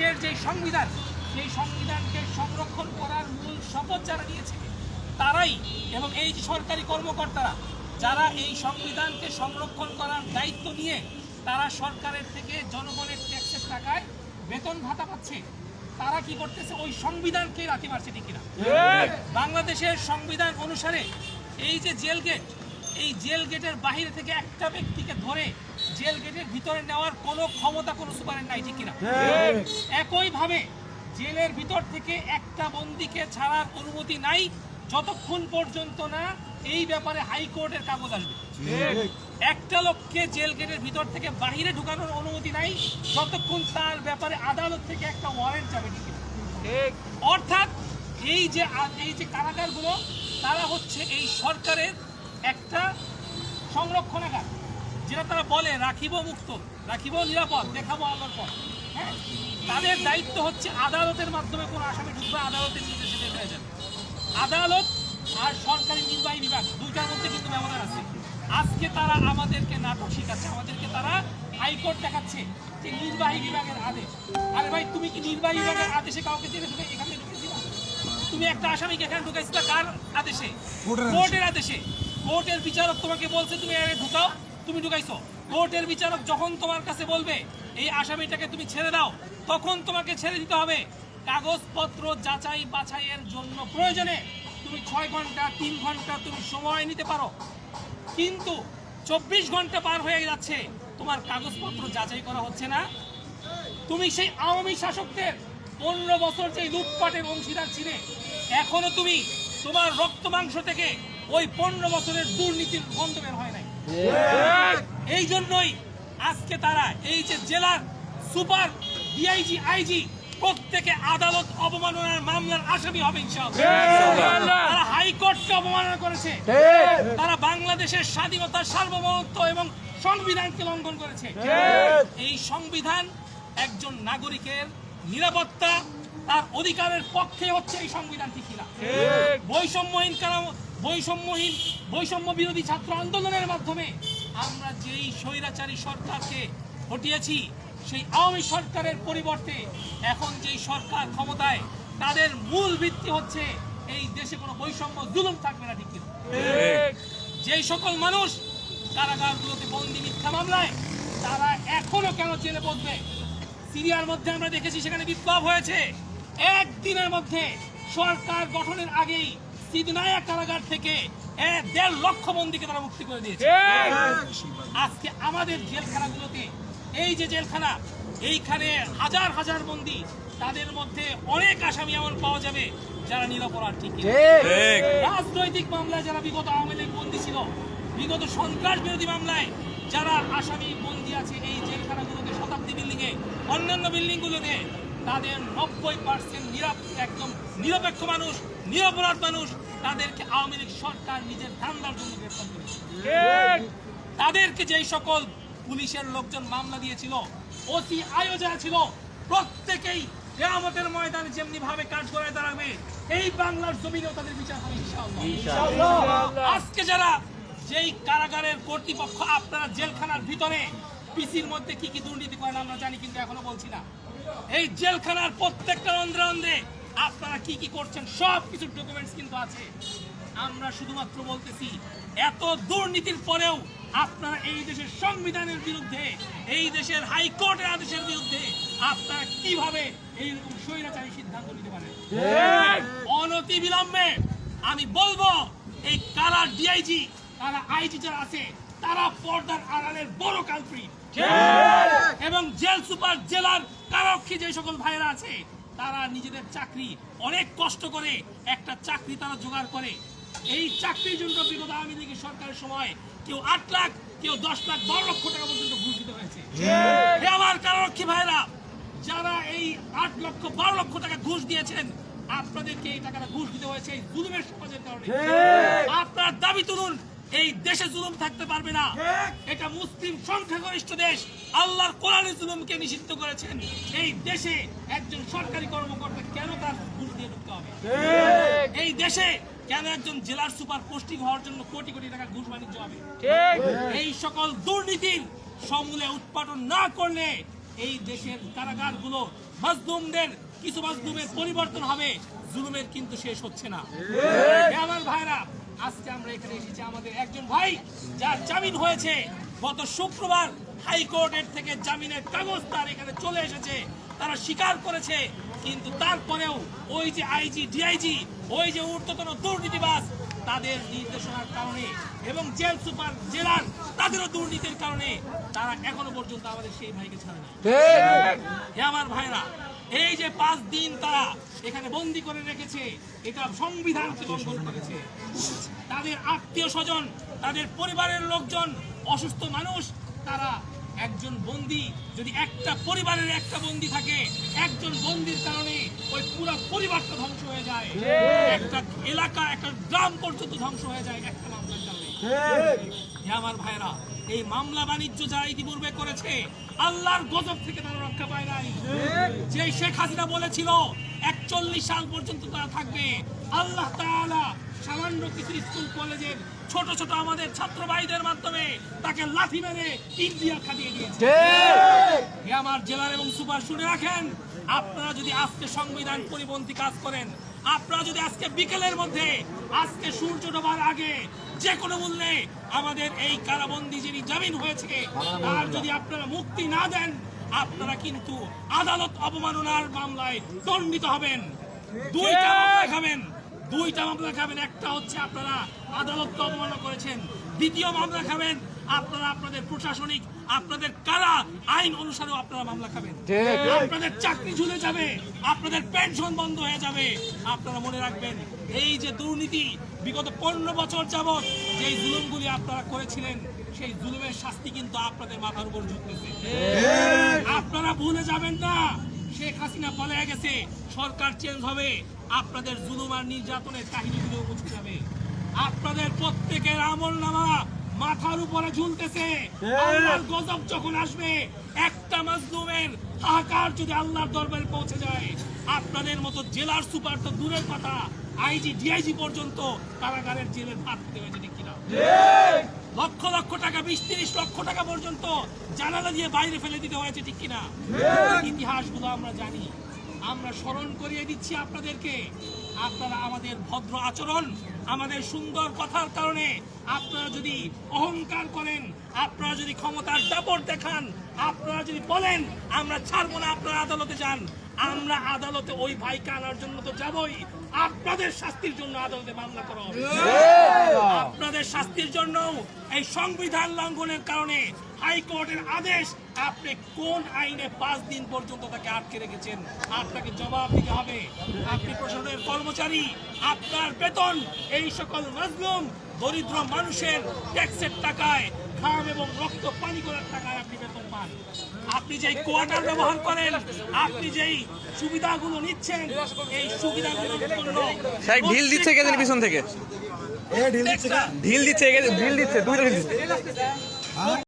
দেশের যে সংবিধান সেই সংবিধানকে সংরক্ষণ করার মূল শপথ যারা নিয়েছে তারাই এবং এই সরকারি কর্মকর্তারা যারা এই সংবিধানকে সংরক্ষণ করার দায়িত্ব নিয়ে তারা সরকারের থেকে জনগণের ট্যাক্সের টাকায় বেতন ভাতা পাচ্ছে তারা কি করতেছে? ওই সংবিধানকে রাখি মারছে ঠিক কিনা? বাংলাদেশের সংবিধান অনুসারে এই যে জেল গেট এই জেল গেটের বাহিরে থেকে একটা ব্যক্তিকে ধরে জেল গেটের ভিতরে নেওয়ার কোনো ক্ষমতা কোনো সুপারের নাই ঠিক কিনা? একইভাবে জেলের ভিতর থেকে একটা বন্দিকে ছাড়ার অনুমতি নাই যতক্ষণ পর্যন্ত না এই ব্যাপারে হাইকোর্টের কাগজ আসবে। একটা লোককে জেল গেটের ভিতর থেকে বাহিরে ঢুকানোর অনুমতি নাই যতক্ষণ তার ব্যাপারে আদালত থেকে একটা ওয়ারেন্ট যাবে ঠিক? অর্থাৎ এই যে এই যে কারাগারগুলো তারা হচ্ছে এই সরকারের একটা সংরক্ষণাগার যেটা তারা বলে রাখিব মুক্ত রাখিব নিরাপদ দেখাবো আল্লাহর পর হ্যাঁ? তাদের দায়িত্ব হচ্ছে আদালতের মাধ্যমে কোনো আসামি ঢুকবে আদালতের নির্দেশে বের হয়ে যাবে আদালত আর সরকারি নির্বাহী বিভাগ দুইটার মধ্যে কিন্তু ব্যবধান আছে। আজকে তারা আমাদেরকে নাটক শিখাচ্ছে আমাদেরকে তারা হাইকোর্ট দেখাচ্ছে যে নির্বাহী বিভাগের আদেশ। আরে ভাই তুমি কি নির্বাহী বিভাগের আদেশে কাউকে জেলে ঢুকে এখানে ঢুকেছিলা? তুমি একটা আসামিকে এখানে ঢুকাইছিলা কার আদেশে? কোর্টের আদেশে। কোর্টের বিচারক তোমাকে বলছে, তুমি এখানে ঢুকাও, তুমি ঢুকাইছো। কোর্টের বিচারক যখন তোমার কাছে বলবে, এই আসামিটাকে তুমি ছেড়ে দাও, তখন তোমাকে ছেড়ে দিতে হবে। কাগজপত্র যাচাই বাছাইয়ের জন্য প্রয়োজনে তুমি ছয় ঘণ্টা, তিন ঘণ্টা তুমি সময় নিতে পারো। কিন্তু চব্বিশ ঘণ্টা পার হয়ে যাচ্ছে, তোমার কাগজপত্র যাচাই করা হচ্ছে না। তুমি সেই আওয়ামী শাসকদের পনেরো বছর যে লুটপাটের অংশীদার ছিলে, এখনও তুমি তোমার রক্ত মাংস থেকে ওই পনেরো বছরের দুর্নীতির গন্ধ বের হয় নাই। এই জন্যই আজকে তারা এই যে জেলার সুপার ডিআইজি আইজি প্রত্যেকে আদালত অবমাননার মামলার আসামি হবে ইনশাআল্লাহ। তারা হাইকোর্টকে অবমাননা করেছে। তারা বাংলাদেশের স্বাধীনতা সার্বভৌমত্ব এবং সংবিধানকে লঙ্ঘন করেছে। এই সংবিধান একজন নাগরিকের নিরাপত্তা তার অধিকারের পক্ষে হচ্ছে এই সংবিধানটি কিনা বৈষম্যহীন কারণ বৈষম্যহীন বৈষম্য বিরোধী ছাত্র আন্দোলনের মাধ্যমে আমরা যেই স্বৈরাচারী সরকারকে হটিয়েছি সেই আওয়ামী সরকারের পরিবর্তে এখন যেই সরকার ক্ষমতায় তাদের মূল ভিত্তি হচ্ছে এই দেশে কোনো বৈষম্য জুলুম থাকবে না ঠিক। যেই সকল মানুষ কারাগারগুলোতে বন্দি মিথ্যা মামলায় তারা এখনও কেন জেলে বসবে? সিরিয়ার মধ্যে আমরা দেখেছি সেখানে বিপ্লব হয়েছে। একদিনের মধ্যে সরকার গঠনের আগেই সিদনায়া কারাগার থেকে দেড় লক্ষ বন্দীকে তারা মুক্তি করে দিয়েছে। আজকে আমাদের জেলখানাগুলোতে এই যে জেলখানা এইখানে হাজার হাজার বন্দী তাদের মধ্যে অনেক আসামি এমন পাওয়া যাবে যারা নিরপরাধ ঠিক রাজনৈতিক মামলায় যারা বিগত আওয়ামী লীগ বন্দী ছিল বিগত সন্ত্রাস বিরোধী মামলায় যারা আসামি বন্দী আছে এই জেলখানাগুলোতে শতাব্দী বিল্ডিং এ অন্যান্য বিল্ডিং গুলোতে তাদের নব্বই পার্সেন্ট একদম নিরপেক্ষ মানুষ নিরপরাধ মানুষ তাদেরকে আওয়ামী লীগ সরকার নিজের ধান্দার জন্য গ্রেফতার করেছে। তাদেরকে যেই সকল পুলিশের লোকজন মামলা দিয়েছিল ওসি আয়ো যারা ছিল প্রত্যেকেই কেয়ামতের ময়দানে যেমনি ভাবে কাজ করে দাঁড়াবে এই বাংলার জমিনেও তাদের বিচার হবে ইনশাআল্লাহ। আজকে যারা যেই কারাগারের কর্তৃপক্ষ আপনারা জেলখানার ভিতরে পিসির মধ্যে কি কি দুর্নীতি করেন আমরা জানি কিন্তু এখনও বলছি না। এই জেলখানার প্রত্যেকটা রন্ধ্রে রন্ধ্রে আপনারা কি কি করছেন সব কিছু ডকুমেন্টস কিন্তু আছে। আমরা শুধুমাত্র বলতেছি এত দুর্নীতির পরেও আপনারা এই দেশের সংবিধানের বিরুদ্ধে এই দেশের হাইকোর্টের আদেশের বিরুদ্ধে আপনারা কীভাবে এইরকম স্বৈরাচারী সিদ্ধান্ত নিতে পারেন? অনতি বিলম্বে আমি বলব এই কারা ডিআইজি কারা আইজি যারা আছে তারা পর্দার আড়ালের বড় কালপ্রিট এবং জেল সুপার জেলার কারক্ষী যে সকল ভাইয়েরা আছে তারা নিজেদের চাকরি অনেক কষ্ট করে একটা চাকরি তারা জোগাড় করে। এই চাকরির জন্য বিগত আওয়ামী লীগের সরকারের সময় কেউ আট লাখ কেউ দশ লাখ বারো লক্ষ টাকা পর্যন্ত ঘুষ দিতে হয়েছে। আমার কারক্ষী ভাইরা যারা এই আট লক্ষ বারো লক্ষ টাকা ঘুষ দিয়েছেন আপনাদেরকে এই টাকাটা ঘুষ দিতে হয়েছে এই জুলুমের সমাজের কারণে। আপনার দাবি তুলুন এই দেশে জুলুম থাকতে পারবে না। এটা মুসলিম সংখ্যাগরিষ্ঠ দেশ। আল্লাহর কোরআনে জুলুমকে নিষিদ্ধ করেছেন। এই দেশে একজন সরকারি কর্মকর্তা কেন তার ঘুষ দিয়ে ঢুকতে হবে? এই দেশে কেন একজন জেলার সুপার পোস্টিং হওয়ার জন্য কোটি কোটি টাকা ঘুষ বাণিজ্য হবে? এই সকল দুর্নীতির সমূলে উৎপাদন না করলে এই দেশের কারাগারগুলো মাজলুমদের কিছু মাজলুমের পরিবর্তন হবে। জুলুমের কিন্তু শেষ হচ্ছে না। আমার ভাইরা আজকে আমরা এখানে এসেছি আমাদের একজন ভাই যার জামিন হয়েছে। গত শুক্রবার হাইকোর্টের থেকে জামিনের কাগজ তার এখানে চলে এসেছে। তারা স্বীকার করেছে কিন্তু তারপরেও ওই যে আইজি ডিআইজি ওই যে ঊর্ধ্বতন দুর্নীতিবাস তাদের নির্দেশনার কারণে এবং জেল সুপার জেলার তাদেরও দুর্নীতির কারণে তারা এখনও পর্যন্ত আমাদের সেই ভাইকে ছাড়ে না হে আমার ভাইরা এই যে পাঁচ দিন তারা এখানে বন্দি করে রেখেছে। এটা সংবিধানকে লঙ্ঘন করেছে। তাদের আত্মীয় স্বজন তাদের পরিবারের লোকজন অসুস্থ মানুষ তারা একজন বন্দি। যদি একটা পরিবারের একটা বন্দি থাকে একজন বন্দির কারণে ওই পুরো পরিবারটা ধ্বংস হয়ে যায়। একটা এলাকা একটা গ্রাম পর্যন্ত ধ্বংস হয়ে যায় একটা মামলার কারণে। আমার ভাইরা এই মামলা বাণিজ্য যারা ইতিপূর্বে করেছে, আল্লাহর গজব থেকে তারা রক্ষা পায় নাই। যে শেখ হাসিনা বলেছিল, একচল্লিশ সাল পর্যন্ত তারা থাকবে। আল্লাহ তাআলা সামান্য কিছু স্কুল, কলেজের ছোট ছোট আমাদের ছাত্র ভাইদের মাধ্যমে তাকে লাথি মেরে ইন্ডিয়া খাটিয়ে দিয়েছে। আমার জেলার এবং সুপার, শুনে রাখেন, আপনারা যদি আজকে সংবিধান পরিপন্থী কাজ করেন, আপনারা যদি আজকে বিকেলের মধ্যে আজকে সূর্য ডোবার আগে যে কোনো মূল্যে আমাদের এই কারাবন্দি যিনি জামিন হয়েছে তার যদি আপনারা মুক্তি না দেন আপনারা কিন্তু আদালত অবমাননার মামলায় দণ্ডিত হবেন। দুইটা মামলা খাবেন। দুইটা মামলা খাবেন। একটা হচ্ছে আপনারা আদালতকে অবমাননা করেছেন দ্বিতীয় মামলা খাবেন আপনারা আপনাদের প্রশাসনিক আপনাদের কারা আইন অনুসারে আপনারা মামলা খাবেন? আপনাদের চাকরি ঝুলে যাবে আপনাদের পেনশন বন্ধ হয়ে যাবে। আপনারা মনে রাখবেন এই যে দুর্নীতি বিগত পনেরো বছর যাবৎ যেই জুলুমগুলি আপনারা করেছিলেন সেই জুলুমের শাস্তি কিন্তু আপনাদের মাথার উপর ঝুঁকতেছে। আপনারা ভুলে যাবেন না শেখ হাসিনা বলে গেছে সরকার চেঞ্জ হবে আপনাদের জুলুম আর নির্যাতনের কাহিনীগুলো মুছে যাবে। আপনাদের প্রত্যেকের আমল নামা মাথার উপরে ঝুলতেছে। আল্লাহর গজব যখন আসবে একটা মাজলুমের হাহাকার যদি আল্লাহর দরবারে পৌঁছে যায় আপনাদের মতো জেলার সুপার তো দূরের কথা আইজি ডিআইজি পর্যন্ত কারাগারের জেলের ভাত খেতে হয়েছে ঠিক কিনা? লক্ষ লক্ষ টাকা বিশ তিরিশ লক্ষ টাকা পর্যন্ত জানালা দিয়ে বাইরে ফেলে দিতে হয়েছে ঠিক কিনা? ইতিহাসগুলো আমরা জানি। আমরা স্মরণ করিয়ে দিচ্ছি আপনাদেরকে। আপনারা আমাদের ভদ্র আচরণ আমাদের সুন্দর কথার কারণে আপনারা যদি অহংকার করেন, আপনারা যদি ক্ষমতার দাপট দেখান, আপনারা যদি বলেন, আমরা ছাড়বো না, আপনারা আদালতে যান। আমরা আদালতে ওই ভাইকে আনার জন্য তো যাবই। আপনাদের শাস্তির জন্য আদালতে মামলা করা হবে। আপনাদের শাস্তির জন্য এই সংবিধান লঙ্ঘনের কারণে হাইকোর্টের আদেশ আপনি কোন আইনে পাঁচ দিন পর্যন্ত তাকে আটকে রেখেছেন? আপনাকে জবাব দিতে হবে। আপনি প্রশাসনের কর্মচারী আপনার বেতন। এই সকল মাজলুম দরিদ্র মানুষের ট্যাক্সের টাকায় এবং রক্ত পানি করার টাকায় আপনি বেতন পান। আপনি যেই কোয়ার্টার ব্যবহার করেন আপনি যেই সুবিধাগুলো নিচ্ছেন এই সুবিধাগুলোর জন্য সাহেব ঢিল দিচ্ছে কে পিছন থেকে? ঢিল দিচ্ছে ঢিল দিচ্ছে দুইটা ঢিল দিচ্ছে।